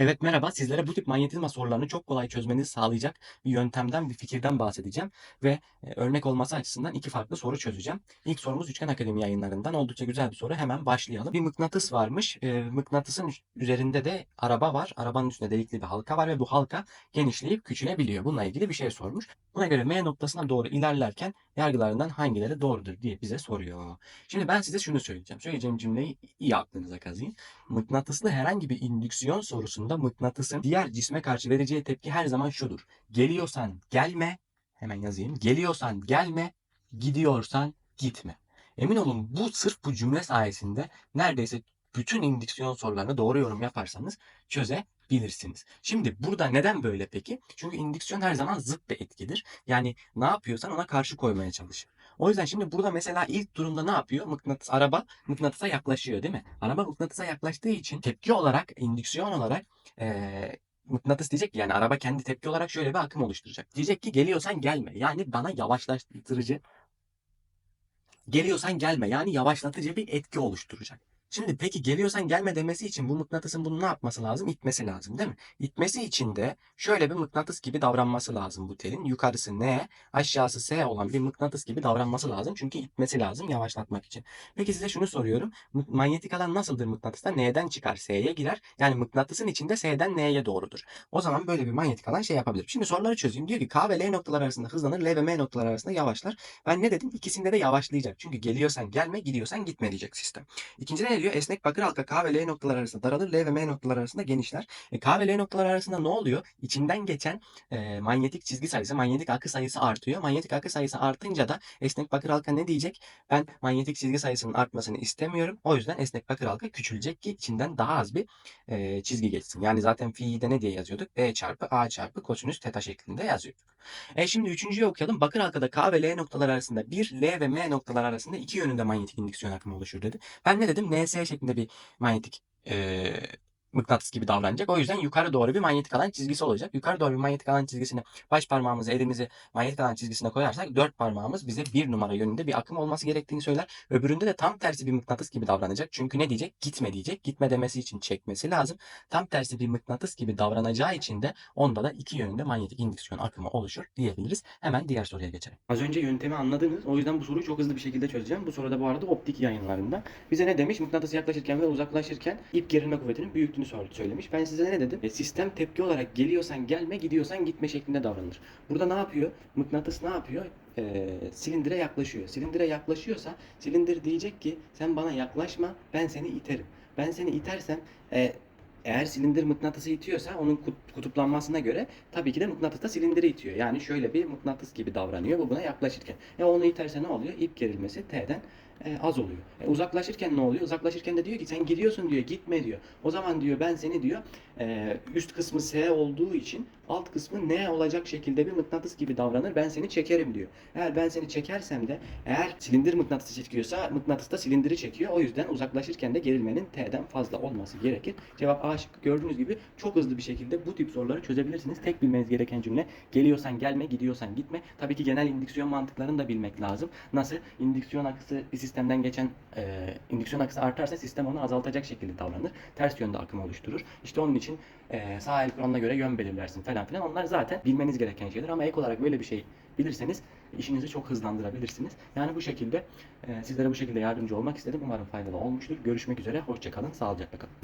Evet merhaba. Sizlere bu tip manyetizma sorularını çok kolay çözmenizi sağlayacak bir yöntemden, bir fikirden bahsedeceğim ve e, örnek olması açısından iki farklı soru çözeceğim. İlk sorumuz Üçgen Akademi yayınlarından. Oldukça güzel bir soru. Hemen başlayalım. Bir mıknatıs varmış. E, mıknatısın üzerinde de araba var. Arabanın üstünde delikli bir halka var ve bu halka genişleyip küçülebiliyor. Bununla ilgili bir şey sormuş. Buna göre M noktasına doğru ilerlerken yargılarından hangileri doğrudur diye bize soruyor. Şimdi ben size şunu söyleyeceğim. Söyleyeceğim cümleyi iyi aklınıza kazıyın. Mıknatıslı herhangi bir indüksiyon sorusunda mıknatısın diğer cisme karşı vereceği tepki her zaman şudur. Geliyorsan gelme, hemen yazayım. Geliyorsan gelme, gidiyorsan gitme. Emin olun bu sırf bu cümle sayesinde neredeyse bütün indüksiyon sorularını doğru yorum yaparsanız çözebilirsiniz. Şimdi burada neden böyle peki? Çünkü indüksiyon her zaman zıt bir etkidir. Yani ne yapıyorsan ona karşı koymaya çalışır. O yüzden şimdi burada mesela ilk durumda ne yapıyor? Mıknatıs araba mıknatısa yaklaşıyor değil mi? Araba mıknatısa yaklaştığı için tepki olarak, indüksiyon olarak eee mıknatıs diyecek ki yani araba kendi tepki olarak şöyle bir akım oluşturacak. Diyecek ki geliyorsan gelme. Yani bana yavaşlattırıcı geliyorsan gelme. Yani yavaşlatıcı bir etki oluşturacak. Şimdi peki geliyorsan gelme demesi için bu mıknatısın bunu ne yapması lazım? İtmesi lazım değil mi? İtmesi için de şöyle bir mıknatıs gibi davranması lazım bu telin. Yukarısı N, aşağısı S olan bir mıknatıs gibi davranması lazım. Çünkü itmesi lazım yavaşlatmak için. Peki size şunu soruyorum. Manyetik alan nasıldır mıknatısta? N'den çıkar S'ye girer. Yani mıknatısın içinde S'den N'ye doğrudur. O zaman böyle bir manyetik alan şey yapabilir. Şimdi soruları çözeyim. Diyor ki K ve L noktalar arasında hızlanır, L ve M noktalar arasında yavaşlar. Ben ne dedim? İkisinde de yavaşlayacak. Çünkü geliyorsan gelme, gidiyorsan gitme diyecek sistem. İkincide ne diyor? Esnek bakır halka K ve L noktalar arasında daralır, L ve M noktalar arasında genişler. E, K ve L noktalar arasında ne oluyor? İçinden geçen e, manyetik çizgi sayısı, manyetik akı sayısı artıyor. Manyetik akı sayısı artınca da esnek bakır halka ne diyecek? Ben manyetik çizgi sayısının artmasını istemiyorum. O yüzden esnek bakır halka küçülecek ki içinden daha az bir e, çizgi geçsin. Yani zaten fi'yi de ne diye yazıyorduk? B çarpı A çarpı kosinüs teta şeklinde yazıyorduk. E şimdi üçüncüyü okuyalım. Bakır halkada K ve L noktalar arasında bir L ve M noktalar arasında iki yönünde manyetik indüksiyon akımı oluşur dedi. Ben ne dedim? NS şeklinde bir manyetik e, mıknatıs gibi davranacak. O yüzden yukarı doğru bir manyetik alan çizgisi olacak. Yukarı doğru bir manyetik alan çizgisini baş parmağımızı elimizi manyetik alan çizgisine koyarsak dört parmağımız bize bir numara yönünde bir akım olması gerektiğini söyler. Öbüründe de tam tersi bir mıknatıs gibi davranacak. Çünkü ne diyecek? Gitme diyecek. Gitme demesi için çekmesi lazım. Tam tersi bir mıknatıs gibi davranacağı için de onda da iki yönünde manyetik indüksiyon akımı oluşur diyebiliriz. Hemen diğer soruya geçelim. Az önce yöntemi anladınız. O yüzden bu soruyu çok hızlı bir şekilde çözeceğim. Bu soruda bu arada optik yayınlarında. Bize ne demiş? Mıknatıs yaklaşırken ve uzaklaşırken ip gerilme kuvvetinin büyüklüğünü sor- söylemiş. Ben size ne dedim? E, sistem tepki olarak geliyorsan gelme, gidiyorsan gitme şeklinde davranır. Burada ne yapıyor? Mıknatıs ne yapıyor? E, silindire yaklaşıyor. Silindire yaklaşıyorsa silindir diyecek ki sen bana yaklaşma ben seni iterim. Ben seni itersem e, eğer silindir mıknatısı itiyorsa onun kut- kutuplanmasına göre tabii ki de mıknatıs da silindiri itiyor. Yani şöyle bir mıknatıs gibi davranıyor bu buna yaklaşırken. E onu iterse ne oluyor? İp gerilmesi T'den e, az oluyor. E, uzaklaşırken ne oluyor? Uzaklaşırken de diyor ki sen gidiyorsun diyor gitme diyor. O zaman diyor ben seni diyor e, üst kısmı S olduğu için alt kısmı N olacak şekilde bir mıknatıs gibi davranır. Ben seni çekerim diyor. Eğer ben seni çekersem de eğer silindir mıknatısı çekiyorsa mıknatıs da silindiri çekiyor. O yüzden uzaklaşırken de gerilmenin T'den fazla olması gerekir. Cevap A şıkkı gördüğünüz gibi çok hızlı bir şekilde bu tip soruları çözebilirsiniz. Tek bilmeniz gereken cümle geliyorsan gelme, gidiyorsan gitme. Tabii ki genel indüksiyon mantıklarını da bilmek lazım. Nasıl? İndüksiyon akısı bir sistemden geçen e, indüksiyon akısı artarsa sistem onu azaltacak şekilde davranır. Ters yönde akım oluşturur. İşte onun için e, sağ el kuralına göre yön belirlersin falan filan. Onlar zaten bilmeniz gereken şeyler ama ek olarak böyle bir şey bilirseniz işinizi çok hızlandırabilirsiniz. Yani bu şekilde e, sizlere bu şekilde yardımcı olmak istedim. Umarım faydalı olmuştur. Görüşmek üzere. Hoşçakalın. Sağlıcakla kalın.